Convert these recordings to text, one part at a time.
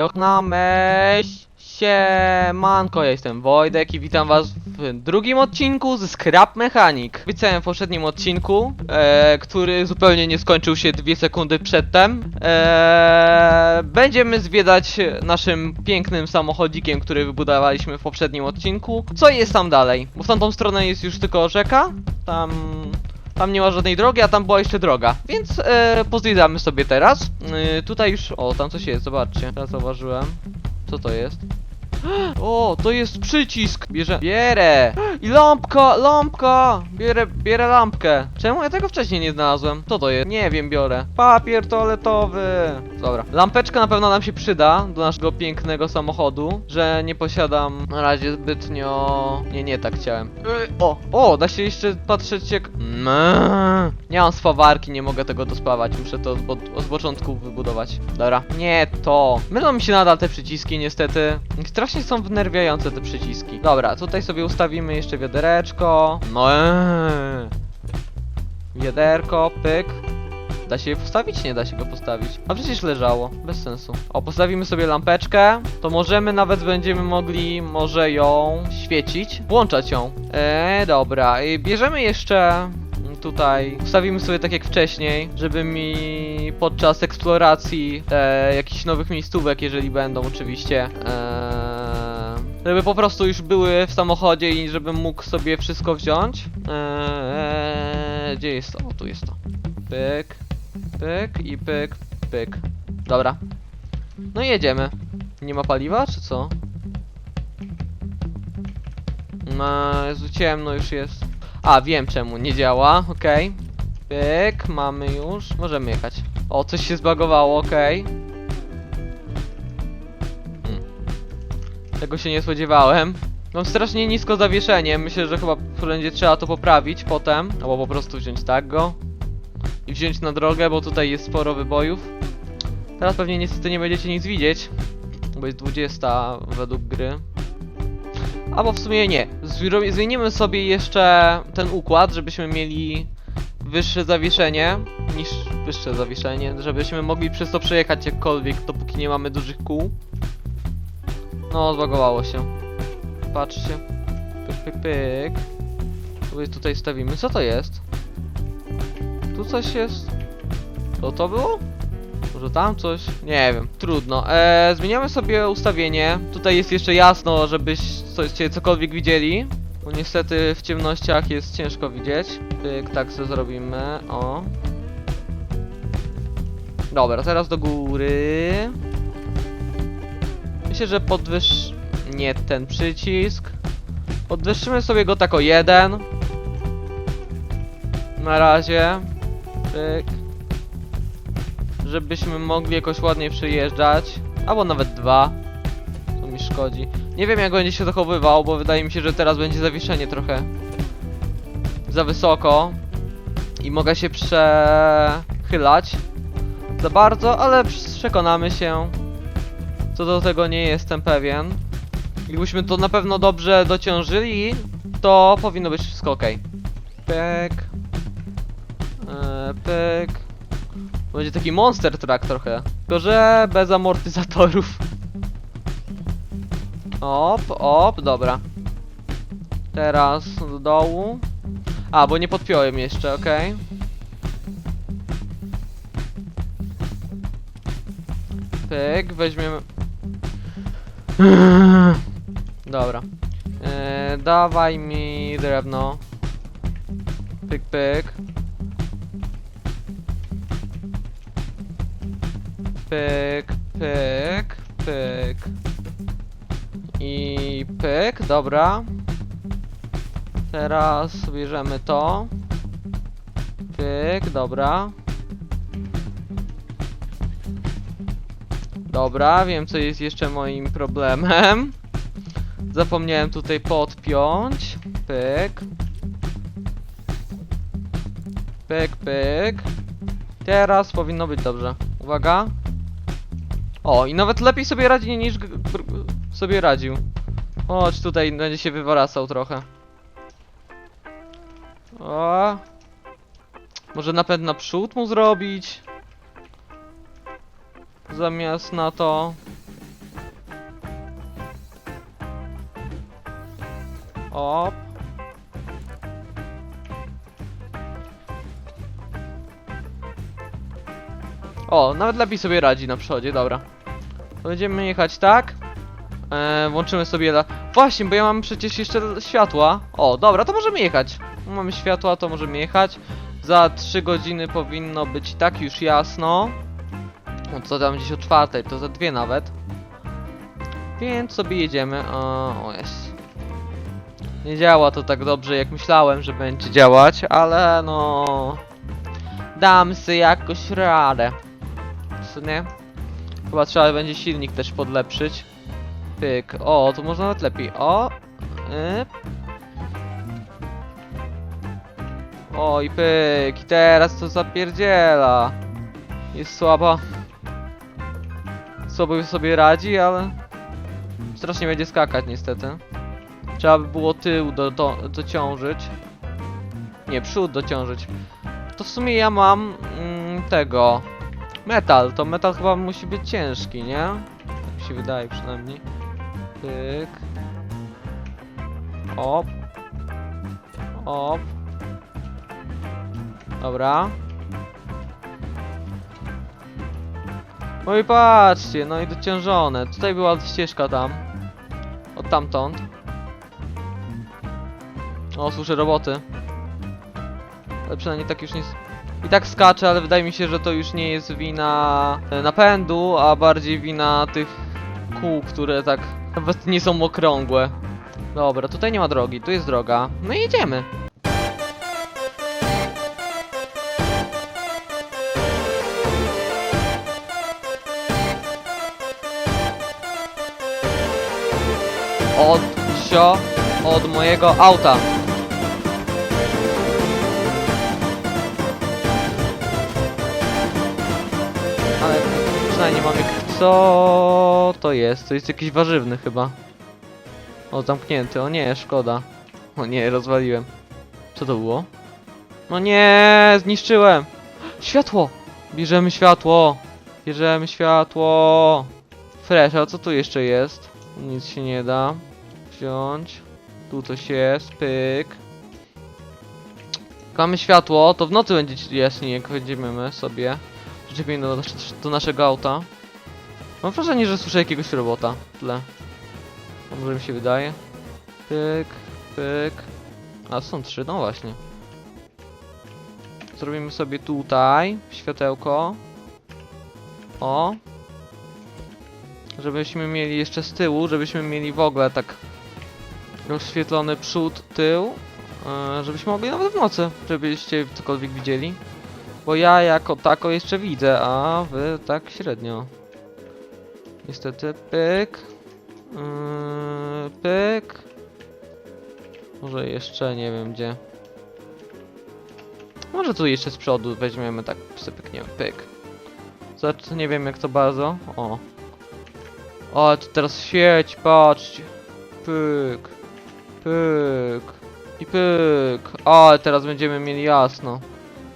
Jochnameś, siemanko, ja jestem Wojtek i witam was w drugim odcinku z Scrap Mechanic. Obiecałem w poprzednim odcinku, e, który zupełnie nie skończył się dwie sekundy przedtem. E, będziemy zwiedzać naszym pięknym samochodzikiem, który wybudowaliśmy w poprzednim odcinku. Co jest tam dalej? Bo w tamtą stronę jest już tylko rzeka, tam... Tam nie ma żadnej drogi, a tam była jeszcze droga. Więc e, pozwiedzamy sobie teraz. E, tutaj już. O, tam coś jest, zobaczcie. Teraz zauważyłem. Co to jest? O, to jest przycisk! Bierze. Bierę! I lampka! Lampka! Bierę, bierę lampkę. Czemu ja tego wcześniej nie znalazłem? Co to jest? Nie wiem, biorę. Papier toaletowy! Dobra. Lampeczka na pewno nam się przyda do naszego pięknego samochodu, że nie posiadam na razie zbytnio... Nie, nie tak chciałem. O, o, da się jeszcze patrzeć jak... Mm. Nie mam spawarki, nie mogę tego dospawać, muszę to od, od początku wybudować. Dobra, nie to. Mylą mi się nadal te przyciski niestety. Strasznie są wnerwiające te przyciski. Dobra, tutaj sobie ustawimy jeszcze wiadereczko. No eee. Wiaderko, pyk. Da się je postawić? Nie da się go postawić. A przecież leżało. Bez sensu. O, postawimy sobie lampeczkę. To możemy nawet będziemy mogli może ją świecić. Włączać ją. Eee, dobra. I bierzemy jeszcze tutaj. Ustawimy sobie tak jak wcześniej, żeby mi podczas eksploracji e, jakichś nowych miejscówek, jeżeli będą oczywiście. E, żeby po prostu już były w samochodzie i żebym mógł sobie wszystko wziąć. Eee, gdzie jest to? O, tu jest to. Pyk, pyk i pyk, pyk. Dobra. No jedziemy. Nie ma paliwa, czy co? No, Jezu, ciemno już jest. A, wiem czemu nie działa, okej. Pyk, mamy już. Możemy jechać. O, coś się zbagowało, okej. Hmm. Tego się nie spodziewałem. Mam strasznie nisko zawieszenie, myślę, że chyba będzie trzeba to poprawić potem. Albo po prostu wziąć tak go. I wziąć na drogę, bo tutaj jest sporo wybojów. Teraz pewnie niestety nie będziecie nic widzieć. Bo jest 20 według gry. Albo w sumie nie. Zmienimy sobie jeszcze ten układ, żebyśmy mieli wyższe zawieszenie niż wyższe zawieszenie, żebyśmy mogli przez to przejechać jakkolwiek, dopóki nie mamy dużych kół. No, zbagowało się. Patrzcie. Pyk, pyk, pyk. Tu- Tutaj stawimy. Co to jest? Tu coś jest? To to było? Może tam coś? Nie wiem, trudno. Eee, zmieniamy sobie ustawienie. Tutaj jest jeszcze jasno, żebyście cokolwiek widzieli. Bo niestety w ciemnościach jest ciężko widzieć. Pyk, tak sobie zrobimy. O. Dobra, teraz do góry. Że podwyż... Nie ten przycisk. Podwyższymy sobie go tak o jeden. Na razie. Pyk żebyśmy mogli jakoś ładnie przejeżdżać. Albo nawet dwa. To mi szkodzi. Nie wiem jak będzie się zachowywał, bo wydaje mi się, że teraz będzie zawieszenie trochę za wysoko. I mogę się przechylać za bardzo, ale przekonamy się. Co do tego nie jestem pewien. Gdybyśmy to na pewno dobrze dociążyli, to powinno być wszystko ok. Pyk. Eee, pyk. Będzie taki monster truck trochę. Tylko, że bez amortyzatorów. Op, op, dobra. Teraz do dołu. A, bo nie podpiąłem jeszcze, okej. Pyk, weźmiemy... Dobra. Eee, dawaj mi drewno. Pyk, pyk. Pyk, pyk, pyk. I pyk, dobra. Teraz bierzemy to. Pyk, dobra. Dobra, wiem co jest jeszcze moim problemem. Zapomniałem tutaj podpiąć. Pyk. Pyk, pyk. Teraz powinno być dobrze. Uwaga. O, i nawet lepiej sobie radzi niż sobie radził. Chodź, tutaj będzie się wywaracał trochę. O. Może napęd na przód mu zrobić? zamiast na to Op. O, nawet lepiej sobie radzi na przodzie, dobra. Będziemy jechać tak. E, włączymy sobie... La... Właśnie, bo ja mam przecież jeszcze światła. O, dobra, to możemy jechać. Mamy światła, to możemy jechać. Za 3 godziny powinno być tak już jasno. No co tam gdzieś o czwartej, to za dwie nawet. Więc sobie jedziemy. O, o jest. Nie działa to tak dobrze jak myślałem, że będzie działać, ale no... Dam sobie jakoś radę. Co nie? Chyba trzeba będzie silnik też podlepszyć. Pyk. O, tu można nawet lepiej. O! Yp. O i pyk. I teraz to zapierdziela. Jest słaba. Słabo sobie radzi, ale... Strasznie będzie skakać niestety. Trzeba by było tył do, do, dociążyć. Nie, przód dociążyć. To w sumie ja mam mm, tego. Metal. To metal chyba musi być ciężki, nie? Tak mi się wydaje przynajmniej. Pyk. Op. Op. Dobra. No i patrzcie, no i dociążone. Tutaj była ścieżka tam. Od tamtąd. O, słyszę roboty. Ale przynajmniej tak już nie... I tak skacze, ale wydaje mi się, że to już nie jest wina e, napędu, a bardziej wina tych kół, które tak nawet nie są okrągłe. Dobra, tutaj nie ma drogi, tu jest droga. No i jedziemy. Od sio, od mojego auta. Ale przynajmniej mam. Co to jest? To jest jakiś warzywny chyba. O, zamknięty. O nie, szkoda. O nie, rozwaliłem. Co to było? No nie, zniszczyłem. Światło! Bierzemy światło. Bierzemy światło. Fresh, a co tu jeszcze jest? Nic się nie da. Wziąć. Tu coś jest, pyk. Mamy światło, to w nocy będzie jaśniej, jak będziemy sobie. Przyczepimy do, do naszego auta. Mam wrażenie, że słyszę jakiegoś robota tle. A może mi się wydaje. Pyk, pyk. A są trzy, no właśnie. Zrobimy sobie tutaj światełko. O. Żebyśmy mieli jeszcze z tyłu, żebyśmy mieli w ogóle tak rozświetlony przód, tył. e, Żebyśmy mogli nawet w nocy, żebyście cokolwiek widzieli. Bo ja jako tako jeszcze widzę, a wy tak średnio. Niestety, pyk. Yy, pyk. Może jeszcze, nie wiem gdzie. Może tu jeszcze z przodu weźmiemy, tak przypykniemy, pyk. Zobacz, nie wiem jak to bardzo. O. O, to teraz świeć, patrzcie. Pyk. Pyk. I pyk. O, teraz będziemy mieli jasno.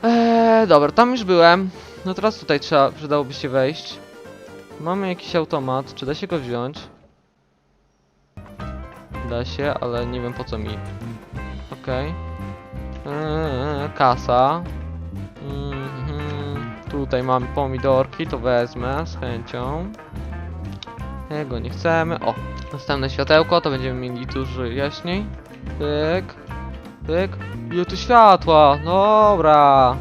Eee, dobra, tam już byłem. No teraz tutaj trzeba, przydałoby się wejść. Mamy jakiś automat, czy da się go wziąć? Da się, ale nie wiem po co mi. Okej. Eee, kasa. Mhm. Tutaj mamy pomidorki, to wezmę z chęcią. Tego nie chcemy. O, następne światełko, to będziemy mieli dużo jaśniej. Pyk. Pyk. Ile tu światła? Dobra.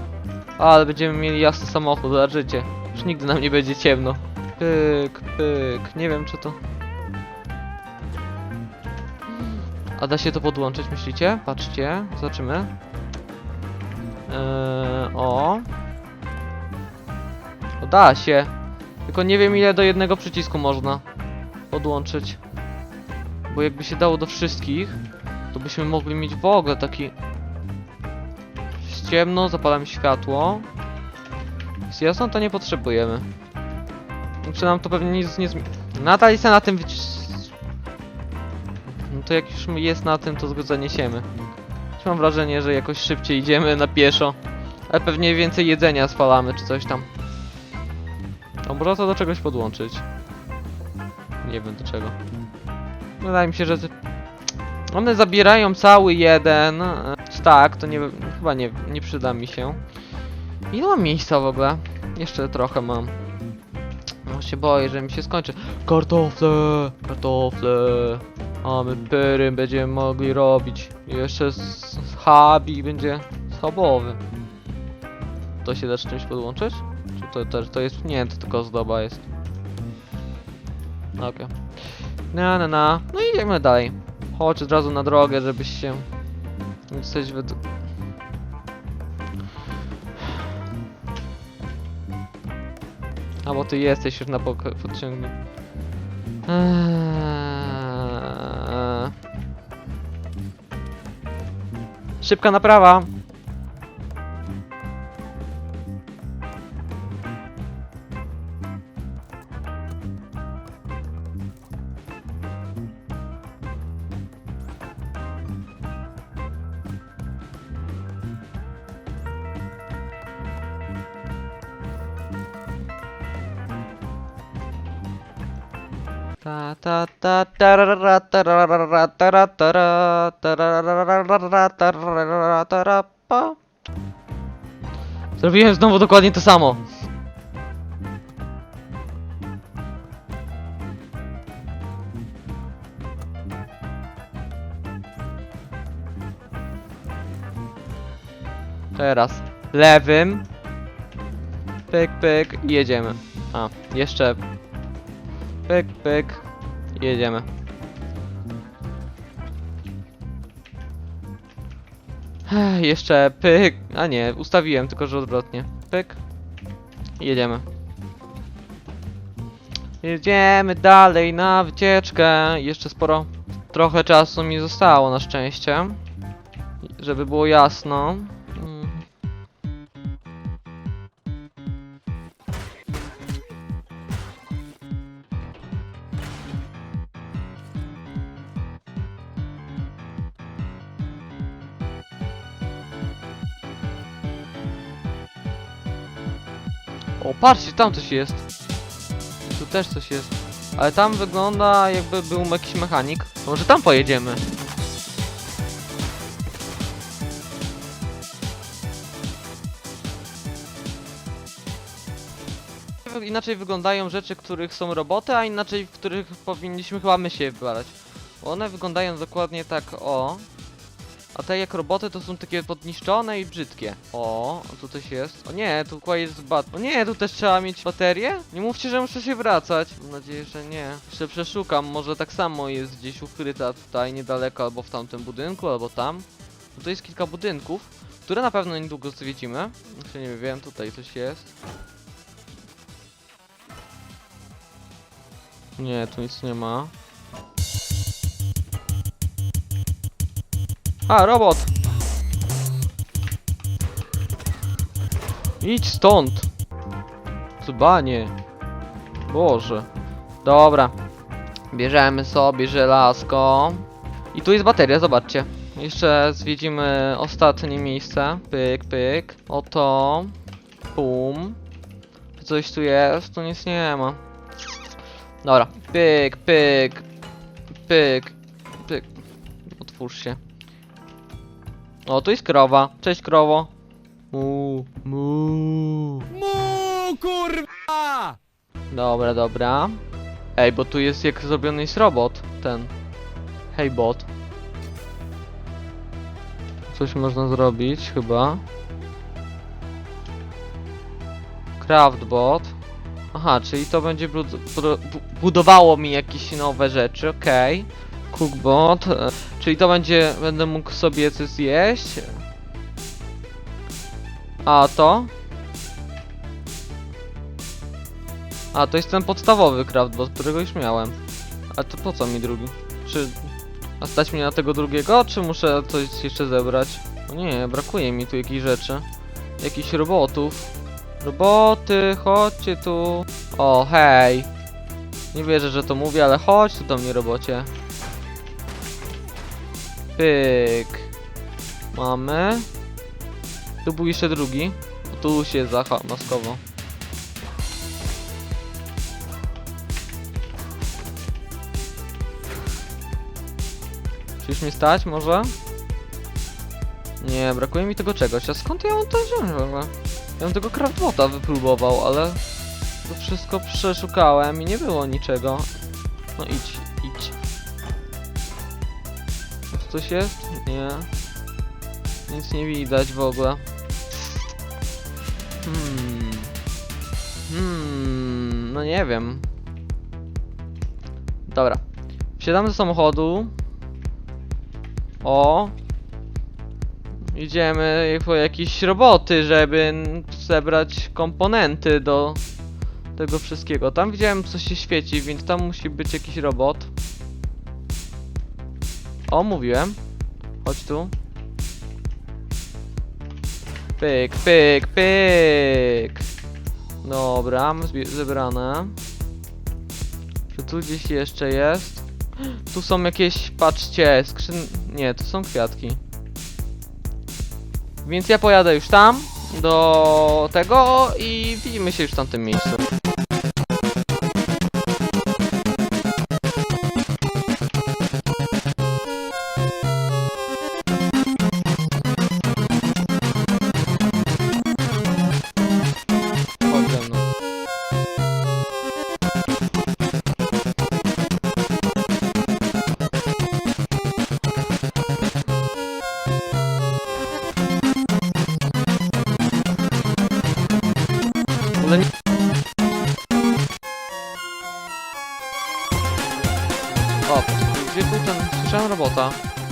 Ale będziemy mieli jasny samochód, zobaczycie. Już nigdy nam nie będzie ciemno. Pyk, pyk. Nie wiem czy to... A da się to podłączyć, myślicie? Patrzcie, zobaczymy. Eee, o. o. Da się. Tylko nie wiem ile do jednego przycisku można podłączyć. Bo jakby się dało do wszystkich, to byśmy mogli mieć w ogóle taki... Ciemno, zapalam światło. Jest jasno, to nie potrzebujemy. Czy nam to pewnie nic nie zmieni. Nadal jest na tym wyci- No to jak już jest na tym, to go zaniesiemy. Choć Mam wrażenie, że jakoś szybciej idziemy na pieszo. Ale pewnie więcej jedzenia spalamy, czy coś tam. A można to do czegoś podłączyć. Nie wiem do czego. Wydaje mi się, że... One zabierają cały jeden e, stack, to nie, chyba nie, nie przyda mi się. Ile mam miejsca w ogóle? Jeszcze trochę mam. No się boję, że mi się skończy. Kartofle! Kartofle! Mamy pyry, będziemy mogli robić. Jeszcze z, hubi będzie schabowy. To się da czymś podłączyć? Czy to też to jest. Nie, to tylko zdoba jest. Okej. Na na na. No i idziemy dalej. Chodź od razu na drogę, żebyś się. Jesteś wyd... A bo ty jesteś już na podciągnięciu. Eee... Szybka naprawa. Zrobiłem znowu dokładnie to samo. Teraz lewym. Pyk, pyk jedziemy. A, jeszcze Pyk, pyk. Jedziemy. Ech, Jeszcze pyk. A nie, ustawiłem, tylko że odwrotnie. Pyk. Jedziemy. Jedziemy dalej na wycieczkę. Jeszcze sporo. Trochę czasu mi zostało na szczęście. Żeby było jasno. Patrzcie, tam coś jest. Tu też coś jest. Ale tam wygląda jakby był jakiś mechanik. Może tam pojedziemy. Inaczej wyglądają rzeczy, których są roboty, a inaczej, w których powinniśmy chyba my się wybrać. One wyglądają dokładnie tak, o. A te jak roboty to są takie podniszczone i brzydkie. O, tu coś jest. O nie, tu kłaj jest bat. O nie, tu też trzeba mieć baterię? Nie mówcie, że muszę się wracać. Mam nadzieję, że nie. Jeszcze przeszukam, może tak samo jest gdzieś ukryta tutaj niedaleko, albo w tamtym budynku, albo tam. To jest kilka budynków, które na pewno niedługo zwiedzimy. Jeszcze nie wiem, tutaj coś jest. Nie, tu nic nie ma. A, robot! Idź stąd! Dzbanie! Boże. Dobra. Bierzemy sobie żelazko. I tu jest bateria, zobaczcie. Jeszcze zwiedzimy ostatnie miejsce. Pyk, pyk. Oto. Pum. Coś tu jest? Tu nic nie ma. Dobra. Pyk, pyk. Pyk. Pyk. Otwórz się. O, tu jest krowa. Cześć krowo. Mu, mu. Mu kurwa! Dobra, dobra. Ej, bo tu jest jak zrobiony jest robot. Ten. Hej bot. Coś można zrobić chyba. Craftbot. Aha, czyli to będzie bud- bud- bu- budowało mi jakieś nowe rzeczy, okej. Cookbot. e, Czyli to będzie, będę mógł sobie coś zjeść. A to? A, to jest ten podstawowy craftbot, którego już miałem. A to po co mi drugi? Czy... A stać mnie na tego drugiego, czy muszę coś jeszcze zebrać? O nie, brakuje mi tu jakichś rzeczy. Jakichś robotów. Roboty, chodźcie tu. O, hej. Nie wierzę, że to mówię, ale chodź tu do mnie, robocie. Pyk. Mamy. Tu był jeszcze drugi. Tu się zamaskował. Czy już mnie stać może? Nie, brakuje mi tego czegoś. A skąd ja mam to wziąć w ogóle? Ja bym tego craftbota wypróbował, ale to wszystko przeszukałem i nie było niczego. No idź. Coś jest? Nie. Nic nie widać w ogóle. Hmm. Hmm, no nie wiem. Dobra. Wsiadamy do samochodu. O. Idziemy po jakieś roboty, żeby zebrać komponenty do tego wszystkiego. Tam widziałem coś się świeci, więc tam musi być jakiś robot. O, mówiłem. Chodź tu. Pyk, pyk, pyk. Dobra, zebrane. Czy tu gdzieś jeszcze jest? Tu są jakieś, patrzcie, skrzyn... Nie, to są kwiatki. Więc ja pojadę już tam, do tego i widzimy się już w tamtym miejscu.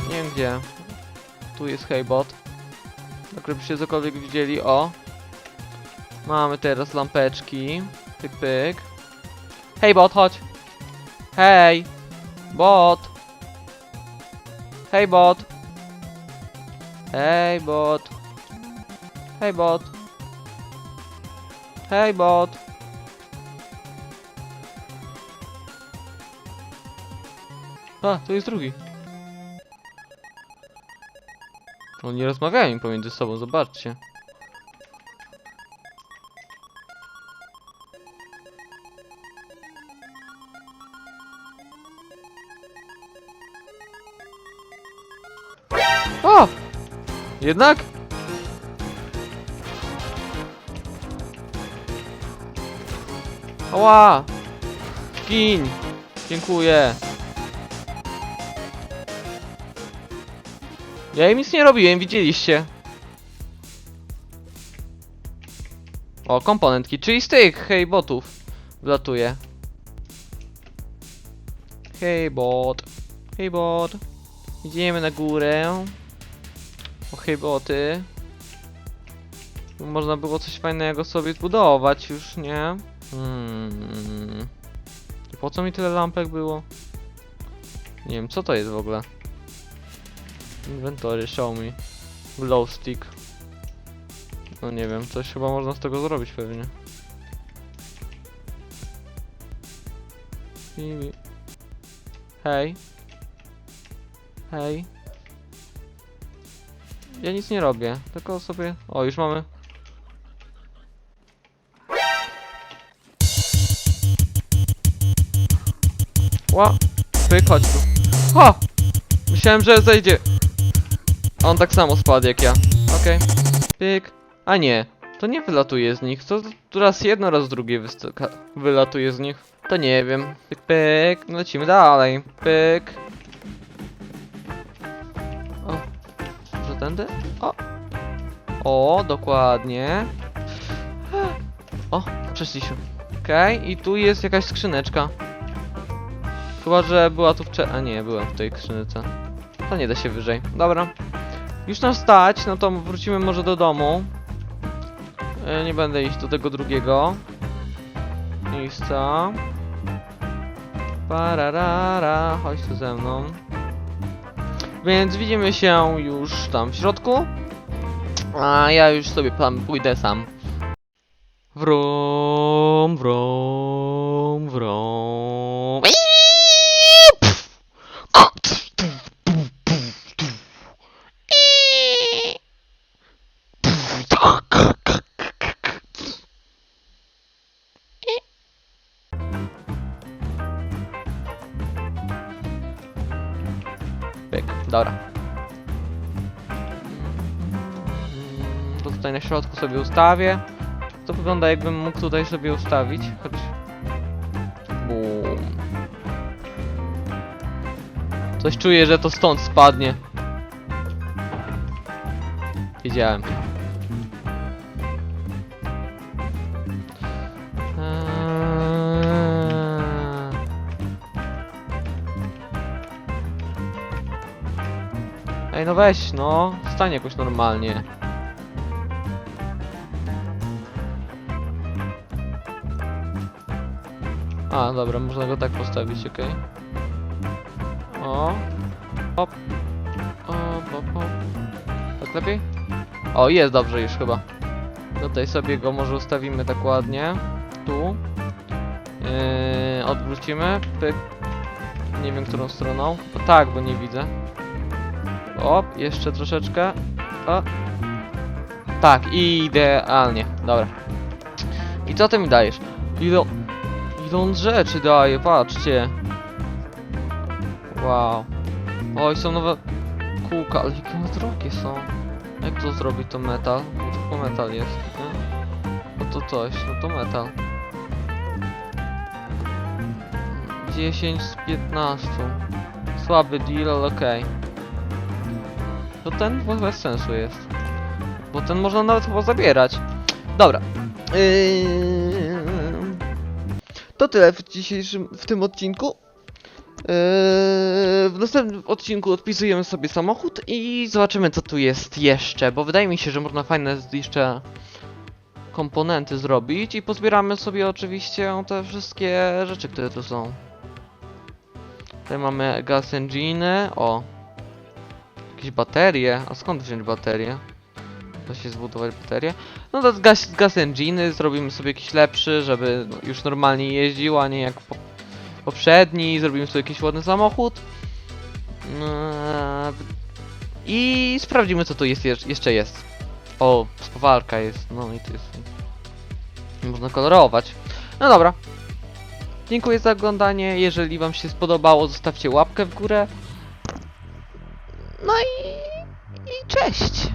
Nie wiem gdzie. Tu jest Heybot. Tak żebyście cokolwiek widzieli, o. Mamy teraz lampeczki. Pyk, pyk. Hej, bot, chodź. Hej. Bot. Hej, bot. Hej, bot. Hej, bot. Hej, bot. A, tu jest drugi. Oni rozmawiają pomiędzy sobą, zobaczcie. O! Jednak? Ała! Gin! Dziękuję. Ja im nic nie robiłem, widzieliście. O, komponentki, czyli z tych hej botów wlatuje. Hej bot. Hej bot. Idziemy na górę. O hej boty. Można było coś fajnego sobie zbudować już, nie? Hmm. Po co mi tyle lampek było? Nie wiem, co to jest w ogóle. Inventory, show me. Glow stick. No nie wiem, coś chyba można z tego zrobić pewnie. Hej. Hej. Ja nic nie robię, tylko sobie... O, już mamy... Ła! Pyk, chodź tu. Ha! Myślałem, że zejdzie. On tak samo spadł jak ja. Okej. Pyk. A nie. To nie wylatuje z nich. To raz jedno, raz drugie wylatuje z nich. To nie wiem. Pyk, pyk. Lecimy dalej. Pyk. O. Może tędy? O. O, dokładnie. O, przeszliśmy. Okej, i tu jest jakaś skrzyneczka. Chyba, że była tu wcze... A nie, byłem w tej skrzynce. To nie da się wyżej. Dobra. Już nas stać, no to wrócimy może do domu. E, nie będę iść do tego drugiego miejsca. Pararara, chodź tu ze mną. Więc widzimy się już tam w środku. A ja już sobie tam pójdę sam. Wrum, wrum, wrum. Dobra. To tutaj na środku sobie ustawię. To wygląda jakbym mógł tutaj sobie ustawić, choć... Bum. Coś czuję, że to stąd spadnie. Wiedziałem. Weź, no. Stań jakoś normalnie. A, dobra, można go tak postawić, okej. O. Hop. O, hop, hop. Tak lepiej? O, jest dobrze już chyba. Tutaj sobie go może ustawimy tak ładnie. Tu. Yy, odwrócimy. Pyk. Nie wiem, którą stroną. O, tak, bo nie widzę. O, jeszcze troszeczkę. O. Tak, idealnie. Dobra. I co ty mi dajesz? Ile... Ile on rzeczy daje, patrzcie. Wow. Oj, są nowe kółka, ale jakie one drogie są. Jak to zrobić to metal? Bo to metal jest, nie? No to coś, no to metal. 10 z 15. Słaby deal, ale okej. To ten bez sensu jest. Bo ten można nawet chyba zabierać. Dobra. Yy... To tyle w dzisiejszym, w tym odcinku. Yy, w następnym odcinku odpisujemy sobie samochód i zobaczymy co tu jest jeszcze, bo wydaje mi się, że można fajne jeszcze komponenty zrobić i pozbieramy sobie oczywiście te wszystkie rzeczy, które tu są. Tutaj mamy gas engine, o. Jakieś baterie, a skąd wziąć baterie? Da się zbudować baterię? No to z gas, gas engine zrobimy sobie jakiś lepszy, żeby no, już normalnie jeździł, a nie jak po, poprzedni. Zrobimy sobie jakiś ładny samochód. Eee, I sprawdzimy co tu jest, jeszcze jest. O, spowalka jest, no i tu jest. Można kolorować. No dobra. Dziękuję za oglądanie. Jeżeli wam się spodobało, zostawcie łapkę w górę. No i, i cześć.